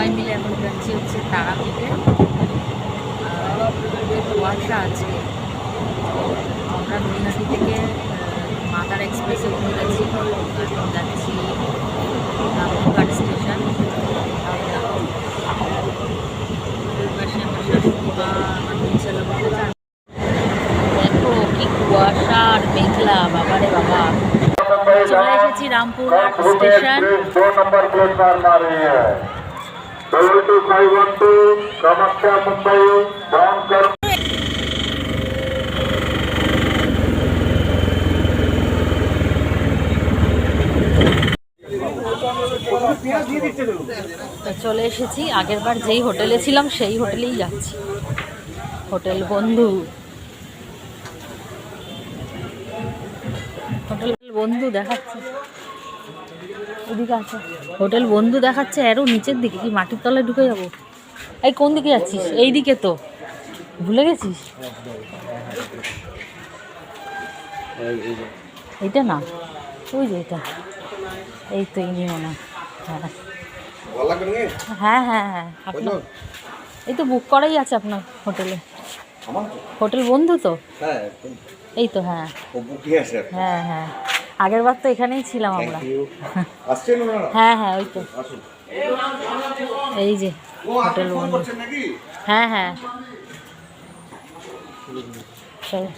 সবাই মিলে এখন যাচ্ছি হচ্ছে তারাপীঠে। কুয়াশা আছে। আমরা নৈহাটি থেকে মাতার এক্সপ্রেসে উঠে গেছি। এখন যাচ্ছি রামপুরঘাট স্টেশন। দেখো কি কুয়াশা আর মেঘলা, বাবারে বাবা। চলে এসেছি রামপুরহাট স্টেশন। চলে এসেছি, আগের বার যেই হোটেলে ছিলাম, সেই হোটেলেই যাচ্ছি। হোটেল বন্ধু। হোটেল বন্ধু দেখাচ্ছি। ওদিকে আছে। হোটেল বন্ধু দেখাচ্ছে আরও নিচের দিকে। কি মাটির তলায় ঢুকে যাব? এই কোন দিকে যাচ্ছিস? এই দিকে তো। ভুলে গেছিস? এইটা না। ওই যে এটা। এই তো ইনি মনে হয়। হ্যাঁ হ্যাঁ আপনার। এই তো বুক করাই আছে আপনার হোটেলে। হোটেল বন্ধু তো? হ্যাঁ এই তো হ্যাঁ। হ্যাঁ হ্যাঁ। আগের বার তো এখানেই ছিলাম আমরা। হ্যাঁ হ্যাঁ ওই তো। এই যে হোটেল হ্যাঁ হ্যাঁ। চলো।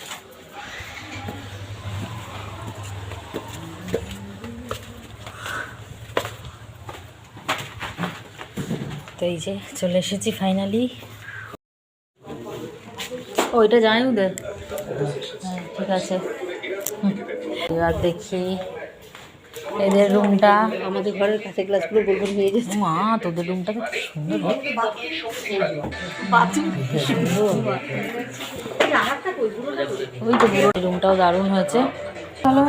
তো এই যে চলে এসেছি ফাইনালি ওইটা জানি ওদের? হ্যাঁ ঠিক আছে। এবার দেখি এদের রুমটা। আমাদের ঘরের কাছে গ্লাসগুলো গোল হয়ে গেছে। মা তোদের রুমটা তো খুব সুন্দর। ওই তো পুরো রুমটাও দারুণ হয়েছে। চলো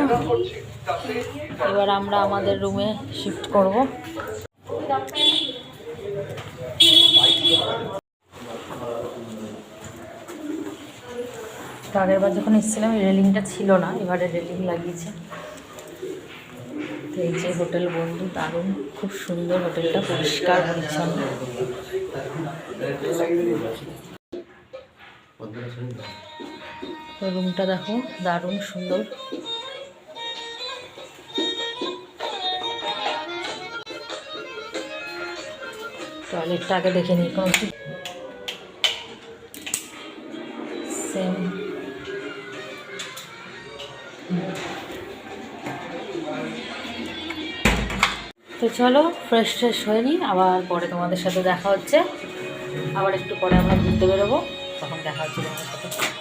এবার আমরা আমাদের রুমে শিফট করব। তো আগের বার যখন এসেছিলাম রেলিংটা ছিল না, এবারে রেলিং লাগিয়েছে। এই যে হোটেল বন্ধু, দারুণ, খুব সুন্দর হোটেলটা, পরিষ্কার, পরিচ্ছন্ন। রুমটা দেখো, দারুণ, সুন্দর। টয়লেটটা আগে দেখে নিই, কোনো সেম তো চলো ফ্রেশ ট্রেশ হয়ে নিই, আবার পরে তোমাদের সাথে দেখা হচ্ছে। আবার একটু পরে আমরা ঘুরতে বেরোবো, তখন দেখা হচ্ছে তোমাদের সাথে।